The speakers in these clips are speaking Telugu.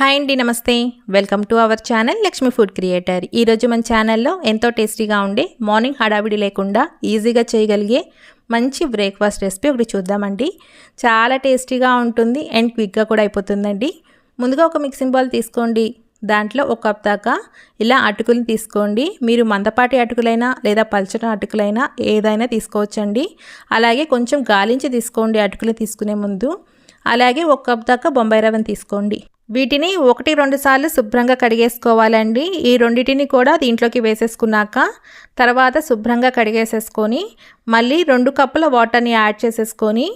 హాయ్ అండి నమస్తే. Welcome to our channel Lakshmi food creator. ఈరోజు మన ఛానల్లో ఎంతో టేస్టీగా ఉండే మార్నింగ్ హడావిడి లేకుండా ఈజీగా చేయగలిగే మంచి బ్రేక్ఫాస్ట్ రెసిపీ ఒకటి చూద్దామండి. చాలా టేస్టీగా ఉంటుంది అండ్ క్విక్గా కూడా అయిపోతుందండి. ముందుగా ఒక మిక్సింగ్ బౌల్ తీసుకోండి. దాంట్లో ఒక కప్ దాకా ఇలా అటుకులు తీసుకోండి. మీరు మందపాటి అటుకులైనా లేదా పల్చన అటుకులైనా ఏదైనా తీసుకోవచ్చండి. అలాగే కొంచెం గాలించి తీసుకోండి అటుకులు తీసుకునే ముందు. అలాగే ఒక కప్ దాకా బొంబాయి రవ్వను తీసుకోండి. వీటిని ఒకటి రెండు సార్లు శుభ్రంగా కడిగేసుకోవాలండి. ఈ రెండింటిని కూడా దీంట్లోకి వేసేసుకున్నాక తర్వాత శుభ్రంగా కడిగేసేసుకొని మళ్ళీ రెండు కప్పుల వాటర్ని యాడ్ చేసేసుకొని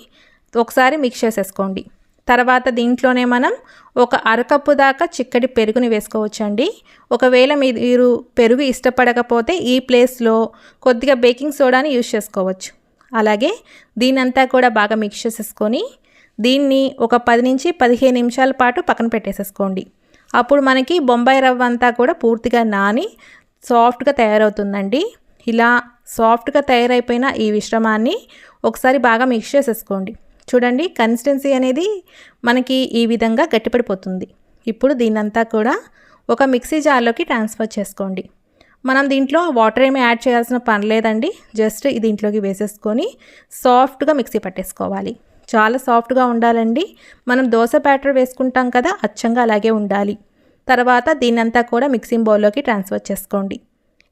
ఒకసారి మిక్స్ చేసేసుకోండి. తర్వాత దీంట్లోనే మనం ఒక అరకప్పు దాకా చిక్కటి పెరుగుని వేసుకోవచ్చండి. ఒకవేళ మీరు పెరుగు ఇష్టపడకపోతే ఈ ప్లేస్లో కొద్దిగా బేకింగ్ సోడాని యూజ్ చేసుకోవచ్చు. అలాగే దీనంతా కూడా బాగా మిక్స్ చేసేసుకొని దీన్ని ఒక పది నుంచి పదిహేను నిమిషాల పాటు పక్కన పెట్టేసేసుకోండి. అప్పుడు మనకి బొంబాయి రవ్వ అంతా కూడా పూర్తిగా నాని సాఫ్ట్గా తయారవుతుందండి. ఇలా సాఫ్ట్గా తయారైపోయిన ఈ మిశ్రమాన్ని ఒకసారి బాగా మిక్స్ చేసేసుకోండి. చూడండి కన్సిస్టెన్సీ అనేది మనకి ఈ విధంగా గట్టిపడిపోతుంది. ఇప్పుడు దీన్నంతా కూడా ఒక మిక్సీ జార్లోకి ట్రాన్స్ఫర్ చేసుకోండి. మనం దీంట్లో వాటర్ ఏమీ యాడ్ చేయాల్సిన పని లేదండి. జస్ట్ దీంట్లోకి వేసేసుకొని సాఫ్ట్గా మిక్సీ పట్టేసుకోవాలి. చాలా సాఫ్ట్గా ఉండాలండి. మనం దోశ బ్యాటర్ వేసుకుంటాం కదా అచ్చంగా అలాగే ఉండాలి. తర్వాత దీన్నంతా కూడా మిక్సింగ్ బౌల్లోకి ట్రాన్స్ఫర్ చేసుకోండి.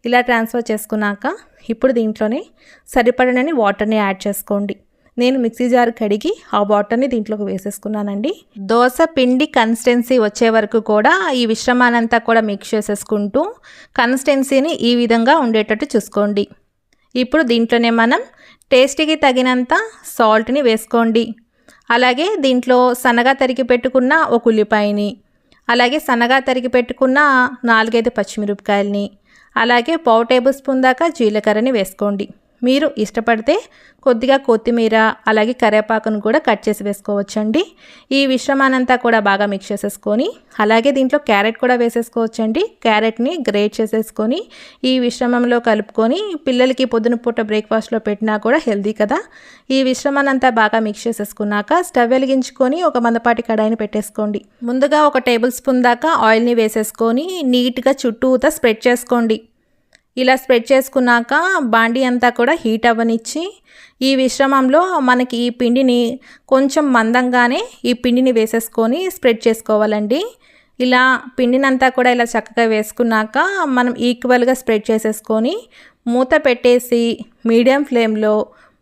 ఇలా ట్రాన్స్ఫర్ చేసుకున్నాక ఇప్పుడు దీంట్లోనే సరిపడనని వాటర్ని యాడ్ చేసుకోండి. నేను మిక్సీ జార్ కడిగి ఆ వాటర్ని దీంట్లోకి వేసేసుకున్నానండి. దోశ పిండి కన్సిస్టెన్సీ వచ్చే వరకు కూడా ఈ విశ్రమానంతా కూడా మిక్స్ చేసేసుకుంటూ కన్సిస్టెన్సీని ఈ విధంగా ఉండేటట్టు చూసుకోండి. ఇప్పుడు దీంట్లోనే మనం టేస్టీకి తగినంత సాల్ట్ని వేసుకోండి. అలాగే దీంట్లో సన్నగా తరిగి పెట్టుకున్న ఒక ఉల్లిపాయని అలాగే సన్నగా తరిగి పెట్టుకున్న నాలుగైదు పచ్చిమిరపకాయలని అలాగే పావు టేబుల్ స్పూన్ దాకా జీలకర్రని వేసుకోండి. మీరు ఇష్టపడితే కొద్దిగా కొత్తిమీర అలాగే కరివేపాకును కూడా కట్ చేసి వేసుకోవచ్చండి. ఈ మిశ్రమానంతా కూడా బాగా మిక్స్ చేసేసుకొని అలాగే దీంట్లో క్యారెట్ కూడా వేసేసుకోవచ్చండి. క్యారెట్ని గ్రేట్ చేసేసుకొని ఈ విశ్రమంలో కలుపుకొని పిల్లలకి పొద్దున పూట బ్రేక్ఫాస్ట్లో పెట్టినా కూడా హెల్దీ కదా. ఈ విశ్రమానంతా బాగా మిక్స్ చేసేసుకున్నాక స్టవ్ వెలిగించుకొని ఒక మందపాటి కడాయిని పెట్టేసుకోండి. ముందుగా ఒక టేబుల్ స్పూన్ దాకా ఆయిల్ని వేసేసుకొని నీట్గా చుట్టూతా స్ప్రెడ్ చేసుకోండి. ఇలా స్ప్రెడ్ చేసుకున్నాక బాండీ అంతా కూడా హీట్ అవ్వనిచ్చి ఈ విశ్రమంలో మనకి ఈ పిండిని కొంచెం మందంగానే ఈ పిండిని వేసేసుకొని స్ప్రెడ్ చేసుకోవాలండి. ఇలా పిండినంతా కూడా ఇలా చక్కగా వేసుకున్నాక మనం ఈక్వల్గా స్ప్రెడ్ చేసేసుకొని మూత పెట్టేసి మీడియం ఫ్లేమ్లో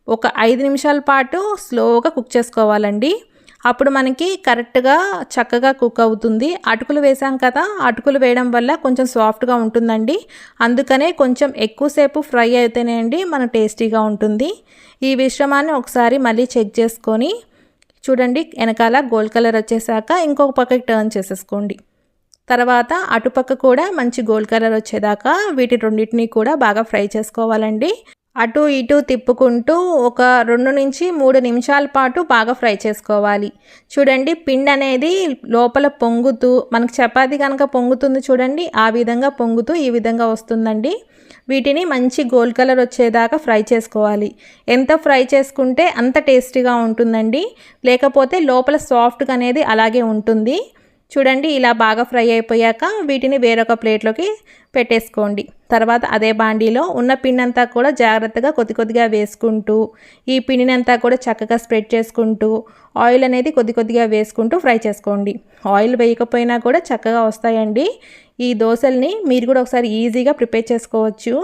ఒక ఐదు నిమిషాల పాటు స్లోగా కుక్ చేసుకోవాలండి. అప్పుడు మనకి కరెక్ట్గా చక్కగా కుక్ అవుతుంది. అటుకులు వేసాం కదా అటుకులు వేయడం వల్ల కొంచెం సాఫ్ట్గా ఉంటుందండి. అందుకనే కొంచెం ఎక్కువసేపు ఫ్రై అయితేనే అండి మన టేస్టీగా ఉంటుంది. ఈ మిశ్రమాన్ని ఒకసారి మళ్ళీ చెక్ చేసుకొని చూడండి వెనకాల గోల్డ్ కలర్ వచ్చేసాక ఇంకొక పక్కకి టర్న్ చేసేసుకోండి. తర్వాత అటుపక్క కూడా మంచి గోల్డ్ కలర్ వచ్చేదాకా వీటి రెండింటినీ కూడా బాగా ఫ్రై చేసుకోవాలండి. అటు ఇటు తిప్పుకుంటూ ఒక రెండు నుంచి మూడు నిమిషాల పాటు బాగా ఫ్రై చేసుకోవాలి. చూడండి పిండి అనేది లోపల పొంగుతూ మనకు చపాతి కనుక పొంగుతుంది చూడండి ఆ విధంగా పొంగుతూ ఈ విధంగా వస్తుందండి. వీటిని మంచి గోల్డ్ కలర్ వచ్చేదాకా ఫ్రై చేసుకోవాలి. ఎంత ఫ్రై చేసుకుంటే అంత టేస్టీగా ఉంటుందండి. లేకపోతే లోపల సాఫ్ట్గా అనేది అలాగే ఉంటుంది. చూడండి ఇలా బాగా ఫ్రై అయిపోయాక వీటిని వేరొక ప్లేట్లోకి పెట్టేసుకోండి. తర్వాత అదే బాండీలో ఉన్న పిండి అంతా కూడా జాగ్రత్తగా కొద్ది కొద్దిగా వేసుకుంటూ ఈ పిండిని అంతా కూడా చక్కగా స్ప్రెడ్ చేసుకుంటూ ఆయిల్ అనేది కొద్ది కొద్దిగా వేసుకుంటూ ఫ్రై చేసుకోండి. ఆయిల్ వేయకపోయినా కూడా చక్కగా వస్తాయండి. ఈ దోశల్ని మీరు కూడా ఒకసారి ఈజీగా ప్రిపేర్ చేసుకోవచ్చు.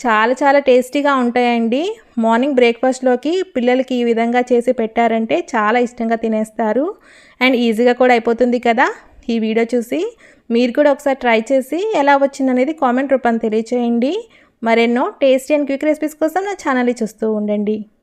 చాలా చాలా టేస్టీగా ఉంటాయండి. మార్నింగ్ బ్రేక్ఫాస్ట్లోకి పిల్లలకి ఈ విధంగా చేసి పెట్టారంటే చాలా ఇష్టంగా తినేస్తారు. అండ్ ఈజీగా కూడా అయిపోతుంది కదా. ఈ వీడియో చూసి మీరు కూడా ఒకసారి ట్రై చేసి ఎలా వచ్చిందనేది కామెంట్ రూపాన్ని తెలియచేయండి. మరెన్నో టేస్టీ అండ్ క్విక్ రెసిపీస్ కోసం నా ఛానల్ని చూస్తూ ఉండండి.